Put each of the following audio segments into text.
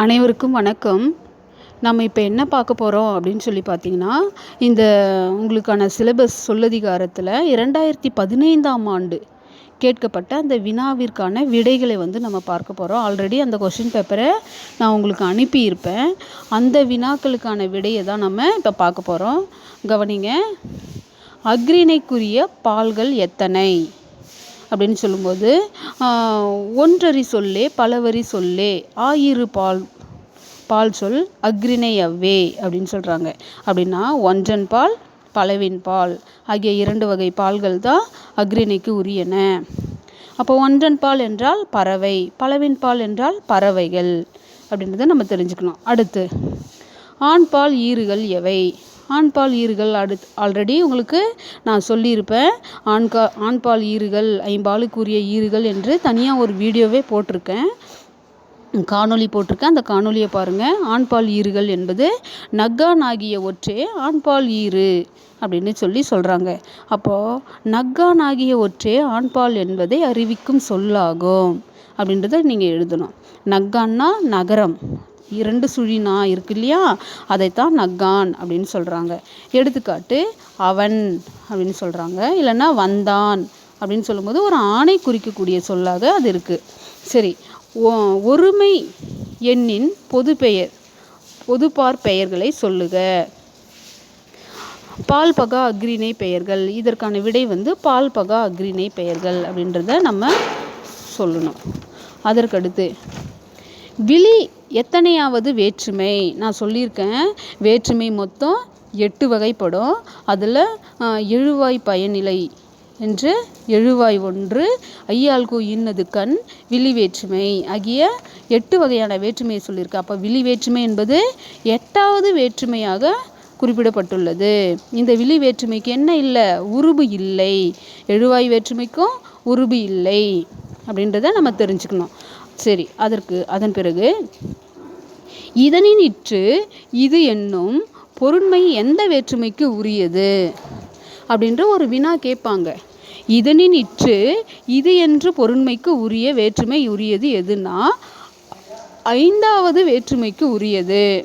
அனைவருக்கும் வணக்கம். நம்ம இப்போ என்ன பார்க்க போகிறோம் அப்படின்னு சொல்லி பார்த்தீங்கன்னா இந்த உங்களுக்கான சிலபஸ் சொல்லதிகாரத்தில் இரண்டாயிரத்தி பதினைந்தாம் ஆண்டு கேட்கப்பட்ட அந்த வினாவிற்கான விடைகளை வந்து நம்ம பார்க்க போகிறோம் ஆல்ரெடி அந்த கொஷின் பேப்பரை நான் உங்களுக்கு அனுப்பியிருப்பேன். அந்த வினாக்களுக்கான விடையை தான் நம்ம இப்போ பார்க்க போகிறோம் கவனிங்க. அக்ரிணைக்குரிய பால்கள் எத்தனை? அப்படின்னு சொல்லும்போது ஒன்றரி சொல்லே பலவரி சொல்லே ஆயிரு பால் பால் சொல் அக்ரிணை அவ்வே அப்படின்னு சொல்கிறாங்க அப்படின்னா ஒன்றன் பால் பலவின் பால் ஆகிய இரண்டு வகை பால்கள் தான் அக்ரிணைக்கு உரியன. அப்போ ஒன்றன் பால் என்றால் பறவை பலவின் பால் என்றால் பறவைகள் அப்படின்றத நம்ம தெரிஞ்சுக்கணும். அடுத்து ஆண் பால் ஈறுகள் எவை? ஆண்பால் ஈறுகள் அடுத் ஆல்ரெடி உங்களுக்கு நான் சொல்லியிருப்பேன். ஆண்கா ஆண்பால் ஈறுகள் ஐம்பாலுக்குரிய ஈறுகள் என்று தனியாக ஒரு வீடியோவே போட்டிருக்கேன். காணொளி போட்டிருக்கேன். அந்த காணொலியை பாருங்கள் ஆண்பால் ஈறுகள் என்பது நக்கான் ஆகிய ஒற்றே ஆண்பால் ஈறு அப்படின்னு சொல்லி சொல்கிறாங்க அப்போது நக்கான் ஆகிய ஒற்றே ஆண்பால் என்பதை அறிவிக்கும் சொல்லாகும் அப்படின்றத நீங்கள் எழுதணும். நக்கான்னா நகரம். இரண்டு சுழினா இருக்கு இல்லையா? அதைத்தான் நக்கான் அப்படின்னு சொல்கிறாங்க எடுத்துக்காட்டு அவன் அப்படின்னு சொல்கிறாங்க இல்லைன்னா வந்தான் அப்படின்னு சொல்லும்போது ஒரு ஆணை குறிக்கக்கூடிய சொல்லாக அது இருக்குது சரி ஒருமை எண்ணின் பொது பெயர் பொதுப்பார் பெயர்களை சொல்லுக. பால் பகா அக்ரிணை பெயர்கள். இதற்கான விடை வந்து பால் பகா அக்ரிணை பெயர்கள் அப்படின்றத நம்ம சொல்லணும். அதற்கடுத்து விழி எத்தனையாவது வேற்றுமை? நான் சொல்லியிருக்கேன். வேற்றுமை மொத்தம் எட்டு வகைப்படும். அதில் எழுவாய் பயனிலை என்று எழுவாய் ஒன்று ஐயாள்கு இன்னது கண் விழி வேற்றுமை ஆகிய எட்டு வகையான வேற்றுமையை சொல்லியிருக்கு. அப்போ விழி வேற்றுமை என்பது எட்டாவது வேற்றுமையாக குறிப்பிடப்பட்டுள்ளது. இந்த விழி வேற்றுமைக்கு என்ன இல்லை? உருபு இல்லை. எழுவாய் வேற்றுமைக்கும் உருபு இல்லை. அப்படின்றத நம்ம தெரிஞ்சுக்கணும். சரி அதற்கு அதன் பிறகு இதனினிற்று இது என்னும் பொருண்மை எந்த வேற்றுமைக்கு உரியது? அப்படின்ற ஒரு வினா கேட்பாங்க. இதனினிற்று இது என்று பொருண்மைக்கு உரிய வேற்றுமை உரியது எதுனா ஐந்தாவது வேற்றுமைக்கு உரியது.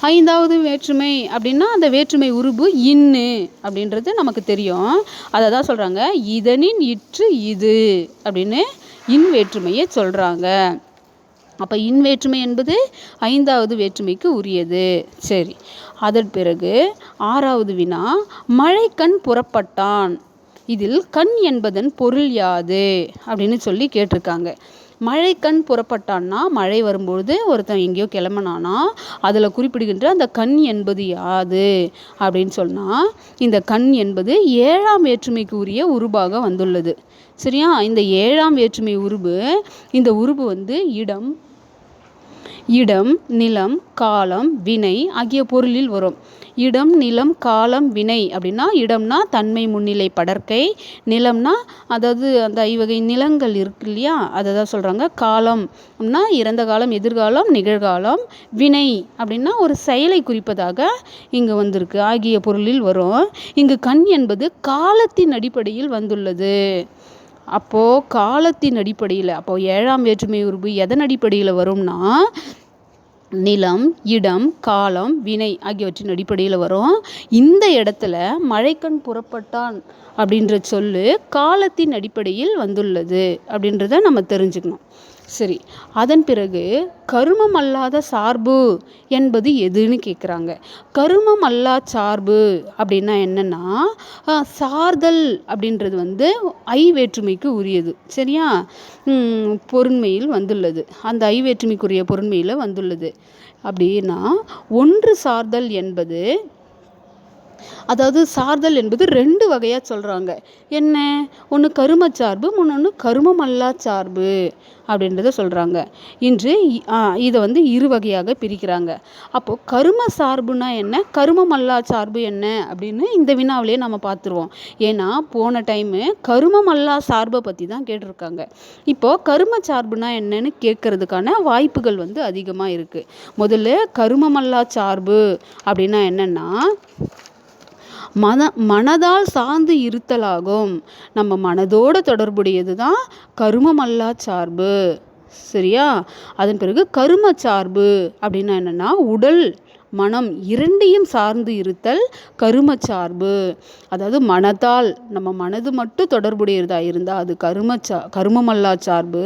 ஐந்தாவது வேற்றுமை அப்படின்னா அந்த வேற்றுமை உருபு இன்னு அப்படின்றது நமக்கு தெரியும். அதை தான் சொல்கிறாங்க இதனின் இற்று இது அப்படின்னு இன் வேற்றுமையை சொல்கிறாங்க அப்போ இன் வேற்றுமை என்பது ஐந்தாவது வேற்றுமைக்கு உரியது. சரி. அதன் பிறகு ஆறாவது வினா மழைக்கண் புறப்பட்டான். இதில் கண் என்பதன் பொருள் யாது? அப்படின்னு சொல்லி கேட்டிருக்காங்க. மழை கண் புறப்பட்டான்னா மழை வரும்பொழுது ஒருத்தன் எங்கேயோ கிளம்புனானா அதில் குறிப்பிடுகின்ற அந்த கண் என்பது யாது? அப்படின்னு சொன்னால் இந்த கண் என்பது ஏழாம் வேற்றுமைக்கு உரிய உருபாக வந்துள்ளது. சரியா? இந்த ஏழாம் வேற்றுமை உருபு இந்த உருபு வந்து இடம் இடம் நிலம் காலம் வினை ஆகிய பொருளில் வரும். இடம் நிலம் காலம் வினை அப்படின்னா இடம்னா தன்மை முன்னிலை படற்கை. நிலம்னா அதாவது அந்த ஐவகை நிலங்கள் இருக்கு இல்லையா? அதை தான் சொல்கிறாங்க காலம் அப்படின்னா இறந்த காலம் எதிர்காலம் நிகழ்காலம். வினை அப்படின்னா ஒரு செயலை குறிப்பதாக இங்கே வந்திருக்கு. ஆகிய பொருளில் வரும். இங்கு கண் என்பது காலத்தின் அடிப்படையில் வந்துள்ளது. அப்போது காலத்தின் அடிப்படையில் அப்போது ஏழாம் வேற்றுமை உருபு எதன் அடிப்படையில் வரும்னா நிலம் இடம் காலம் வினை ஆகியவற்றின் அடிப்படையில் வரும். இந்த இடத்துல மழைக்கண் புறப்பட்டான் அப்படின்ற சொல்லு காலத்தின் அடிப்படையில் வந்துள்ளது அப்படின்றத நம்ம தெரிஞ்சுக்கணும். சரி அதன் பிறகு கருமம் அல்லாத சார்பு என்பது எதுன்னு கேட்குறாங்க கருமம் அல்லா சார்பு அப்படின்னா என்னென்னா சார்தல் அப்படின்றது வந்து ஐ வேற்றுமைக்கு உரியது. சரியா? பொருண்மையில் வந்துள்ளது. அந்த ஐ வேற்றுமைக்குரிய பொருண்மையில் வந்துள்ளது. அப்படின்னா ஒன்று சார்தல் என்பது அதாவது சார்தல் என்பது ரெண்டு வகையாக சொல்கிறாங்க என்ன? ஒன்று கருமச்சார்பு இன்னொன்று கருமமல்லா சார்பு அப்படின்றத சொல்கிறாங்க இன்று இதை வந்து இரு வகையாக பிரிக்கிறாங்க. அப்போது கரும சார்புனா என்ன? கருமமல்லா சார்பு என்ன அப்படின்னு இந்த வினாவிலேயே நம்ம பார்த்துருவோம். ஏன்னா போன டைமு கருமமல்லா சார்பை பற்றி தான் கேட்டிருக்காங்க. இப்போது கரும சார்புனா என்னன்னு கேட்கறதுக்கான வாய்ப்புகள் வந்து அதிகமாக இருக்குது முதல்ல கருமமல்லா சார்பு அப்படின்னா என்னென்னா மன மனதால் சார்ந்து இருத்தலாகும். நம்ம மனதோடு தொடர்புடையது தான் கருமமல்லா சார்பு. சரியா? அதன் பிறகு கரும சார்பு அப்படின்னா என்னென்னா உடல். மனம் இரண்டையும் சார்ந்து இருத்தல் கரும சார்பு அதாவது மனத்தால் நம்ம மனது மட்டும் தொடர்புடையதாக இருந்தால் அது கரும சா கருமமல்லா சார்பு.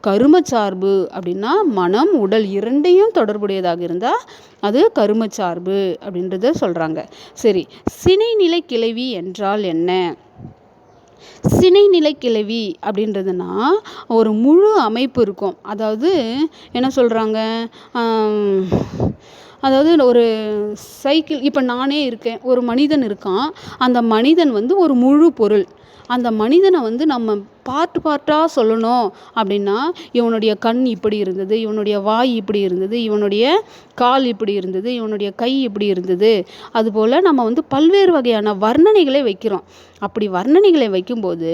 கரும சார்பு அப்படின்னா மனம் உடல் இரண்டையும் தொடர்புடையதாக இருந்தால் அது கரும சார்பு அப்படின்றத சொல்கிறாங்க சரி சினைநிலை கிளவி என்றால் என்ன? சினைநிலை கிளவி அப்படின்றதுனா ஒரு முழு அமைப்பு இருக்கும். அதாவது என்ன சொல்கிறாங்க அதாவது ஒரு சைக்கிள் இப்போ நானே இருக்கேன் ஒரு மனிதன் இருக்கான். அந்த மனிதன் வந்து ஒரு முழு பொருள். அந்த மனிதனை வந்து நம்ம பார்ட்டு பார்ட்டாக சொல்லணும் அப்படின்னா இவனுடைய கண் இப்படி இருந்தது இவனுடைய வாய் இப்படி இருந்தது இவனுடைய கால் இப்படி இருந்தது இவனுடைய கை இப்படி இருந்தது. அதுபோல் நம்ம வந்து பல்வேறு வகையான வர்ணனைகளை வைக்கிறோம். அப்படி வர்ணனைகளை வைக்கும்போது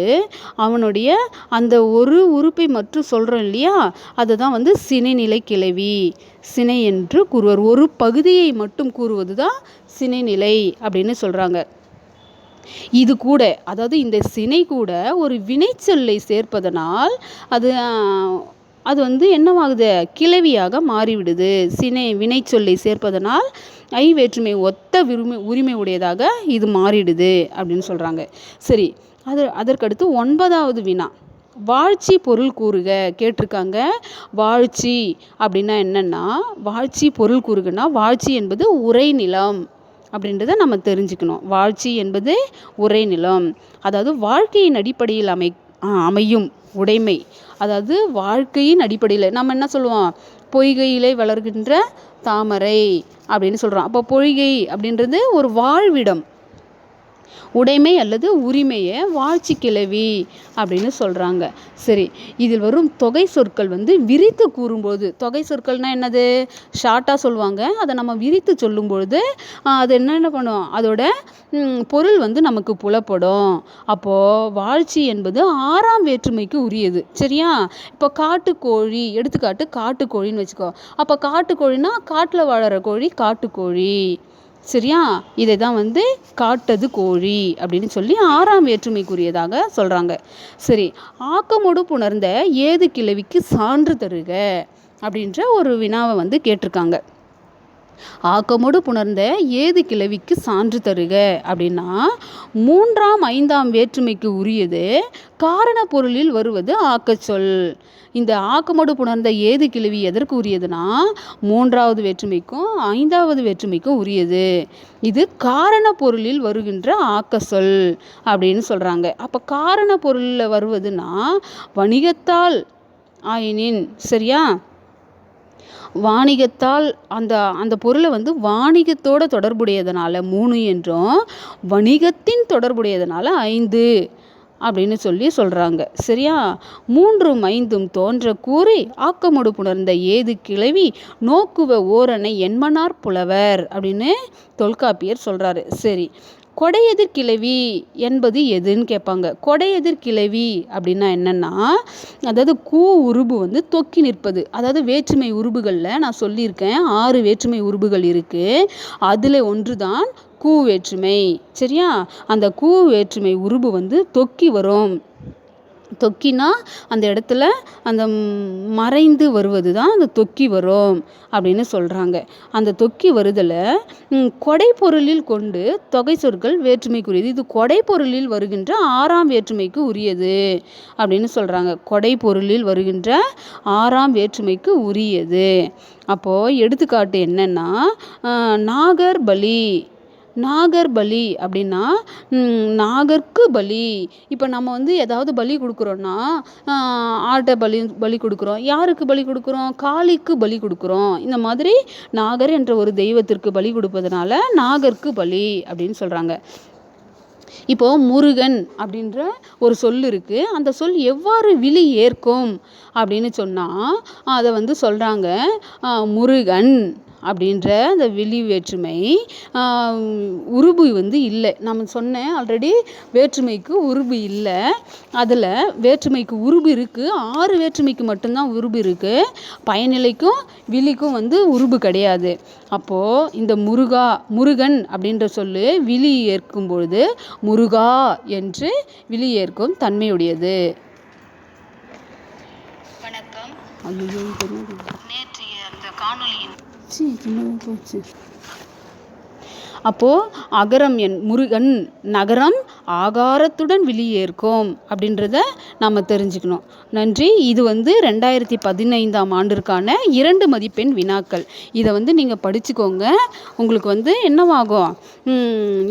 அவனுடைய அந்த ஒரு உறுப்பை மட்டும் சொல்கிறோம் இல்லையா? அதுதான் வந்து சினைநிலை கிளவி. சினை என்று கூறுவர். ஒரு பகுதியை மட்டும் கூறுவது தான் சினைநிலை அப்படின்னு சொல்கிறாங்க இது கூட அதாவது இந்த சினை கூட ஒரு வினைச்சொல்லை சேர்ப்பதனால் அது அது வந்து என்னவாகுது? கிளவியாக மாறிவிடுது. சினை வினைச்சொல்லை சேர்ப்பதனால் ஐ வேற்றுமை ஒத்த விரும்பி உரிமை உடையதாக இது மாறிடுது அப்படின்னு சொல்கிறாங்க சரி அது அதற்கடுத்து ஒன்பதாவது வினா. வாழ்ச்சி பொருள் கூறுக கேட்டிருக்காங்க. வாழ்ச்சி அப்படின்னா என்னென்னா வாழ்ச்சி பொருள் கூறுகன்னா வாழ்ச்சி என்பது உரைநிலம் அப்படின்றத நம்ம தெரிஞ்சுக்கணும். வாழ்ச்சி என்பது ஒரே நிலம். அதாவது வாழ்க்கையின் அடிப்படையில் அமை அமையும் உடைமை. அதாவது வாழ்க்கையின் அடிப்படையில் நம்ம என்ன சொல்லுவோம்? பொய்கையிலே வளர்கின்ற தாமரை அப்படின்னு சொல்கிறோம் அப்போ பொய்கை அப்படின்றது ஒரு வாழ்விடம். உடைமை அல்லது உரிமையை வாழ்ச்சி கிளவி அப்படின்னு சொல்கிறாங்க சரி இதில் வரும் தொகை சொற்கள் வந்து விரித்து கூறும்போது தொகை சொற்கள்னால் என்னது? ஷார்ட்டாக சொல்லுவாங்க. அதை நம்ம விரித்து சொல்லும்பொழுது அது என்னென்ன பண்ணும்? அதோட பொருள் வந்து நமக்கு புலப்படும். அப்போது வாழ்ச்சி என்பது ஆறாம் வேற்றுமைக்கு உரியது. சரியா? இப்போ காட்டுக்கோழி எடுத்துக்காட்டு காட்டுக்கோழின்னு வச்சுக்கோ. அப்போ காட்டுக்கோழின்னா காட்டில் வாழற கோழி காட்டுக்கோழி. சரியா? இதை தான் வந்து காட்டது கோழி அப்படின்னு சொல்லி ஆறாம் வேற்றுமைக்குரியதாக சொல்கிறாங்க சரி ஆக்கமோடு புணர்ந்த ஏது கிழவிக்கு சான்று தருக அப்படின்ற ஒரு வினாவை வந்து கேட்டிருக்காங்க. ஆக்கமோடு புணர்ந்த ஏது கிளவிக்கு சான்று தருக அப்படின்னா மூன்றாம் ஐந்தாம் வேற்றுமைக்கு உரியது காரண பொருளில் வருவது ஆக்கச்சொல் இந்த ஆக்கமோடு புணர்ந்த ஏது கிளவி எதற்கு உரியதுன்னா மூன்றாவது வேற்றுமைக்கும் ஐந்தாவது வேற்றுமைக்கும் உரியது. இது காரண பொருளில் வருகின்ற ஆக்கச்சொல் அப்படின்னு சொல்கிறாங்க அப்போ காரண பொருளில் வருவதுன்னா வணிகத்தால் ஆயினின் சரியா? வாணிகத்தால் அந்த அந்த பொருளை வந்து வாணிகத்தோட தொடர்புடையதனால மூணு என்றும் வணிகத்தின் தொடர்புடையதனால ஐந்து அப்படின்னு சொல்லி சொல்கிறாங்க சரியா? மூன்றும் ஐந்தும் தோன்ற கூறி ஆக்கமொடு புணர்ந்த ஏது கிளவி நோக்குவ ஓரணை என்மனார் புலவர் அப்படின்னு தொல்காப்பியர் சொல்கிறாரு சரி. கொடையெதிர் கிளவி என்பது எதுன்னு கேட்பாங்க. கொடையெதிர் கிளவி அப்படின்னா என்னென்னா அதாவது கூ உருபு வந்து தொக்கி நிற்பது. அதாவது வேற்றுமை உருபுகளில் நான் சொல்லியிருக்கேன் ஆறு வேற்றுமை உருபுகள் இருக்குது அதில் ஒன்று தான் கூ வேற்றுமை. சரியா? அந்த கூ வேற்றுமை உருபு வந்து தொக்கி வரும். தொக்கினா அந்த இடத்துல அந்த மறைந்து வருவது தான் அந்த தொக்கி வரும் அப்படின்னு சொல்கிறாங்க அந்த தொக்கி வருதலை கொடை பொருளில் கொண்டு தொகை சொற்கள் வேற்றுமைக்குரியது. இது கொடை பொருளில் வருகின்ற ஆறாம் வேற்றுமைக்கு உரியது அப்படின்னு சொல்கிறாங்க கொடை பொருளில் வருகின்ற ஆறாம் வேற்றுமைக்கு உரியது. அப்போது எடுத்துக்காட்டு என்னென்னா நாகர் பலி நாகர் பலி அப்படின்னா நாகர்க்கு பலி. இப்போ நம்ம வந்து ஏதாவது பலி கொடுக்குறோன்னா ஆட்டை பலி பலி கொடுக்குறோம். யாருக்கு பலி கொடுக்குறோம்? காளிக்கு பலி கொடுக்குறோம். இந்த மாதிரி நாகர் என்ற ஒரு தெய்வத்திற்கு பலி கொடுப்பதனால நாகர்க்கு பலி அப்படின்னு சொல்கிறாங்க இப்போது முருகன் அப்படின்ற ஒரு சொல் இருக்குது அந்த சொல் எவ்வாறு விழி ஏற்கும் அப்படின்னு சொன்னால் அதை வந்து சொல்கிறாங்க முருகன். அப்படின்ற அந்த வெளி வேற்றுமை உருபு வந்து இல்லை. நம்ம சொன்னேன் ஆல்ரெடி வேற்றுமைக்கு உருபு இல்லை. அதில் வேற்றுமைக்கு உருபு இருக்குது ஆறு வேற்றுமைக்கு மட்டும்தான் உருபு இருக்குது பயனிலைக்கும் விழிக்கும் வந்து உருபு கிடையாது. அப்போது இந்த முருகா முருகன் அப்படின்ற சொல்லு விழி ஏற்கும் பொழுது முருகா என்று விழி ஏற்கும் தன்மையுடையது. வணக்கம். நேற்றைய அந்த சின்னதாக போச்சு? அப்போது அகரம் என் முருகன் நகரம் ஆகாரத்துடன் வெளியேற்கும் அப்படின்றத நாம் தெரிஞ்சுக்கணும். நன்றி. இது வந்து ரெண்டாயிரத்தி பதினைந்தாம் ஆண்டிற்கான இரண்டு மதிப்பெண் வினாக்கள். இதை வந்து நீங்கள் படிச்சுக்கோங்க. உங்களுக்கு வந்து என்னவாகும்?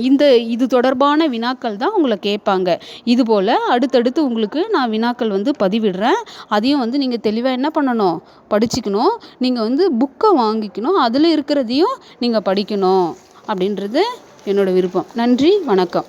இந்த இது தொடர்பான வினாக்கள் தான் உங்களை கேட்பாங்க. இதுபோல் அடுத்தடுத்து உங்களுக்கு நான் வினாக்கள் வந்து பதிவிடுறேன். அதையும் வந்து நீங்கள் தெளிவாக என்ன பண்ணணும்? படிச்சுக்கணும். நீங்கள் வந்து புக்கை வாங்கிக்கணும். அதில் இருக்கிறதையும் நீங்கள் படிக்கணும் அப்படின்றது என்னோட விருப்பம். நன்றி. வணக்கம்.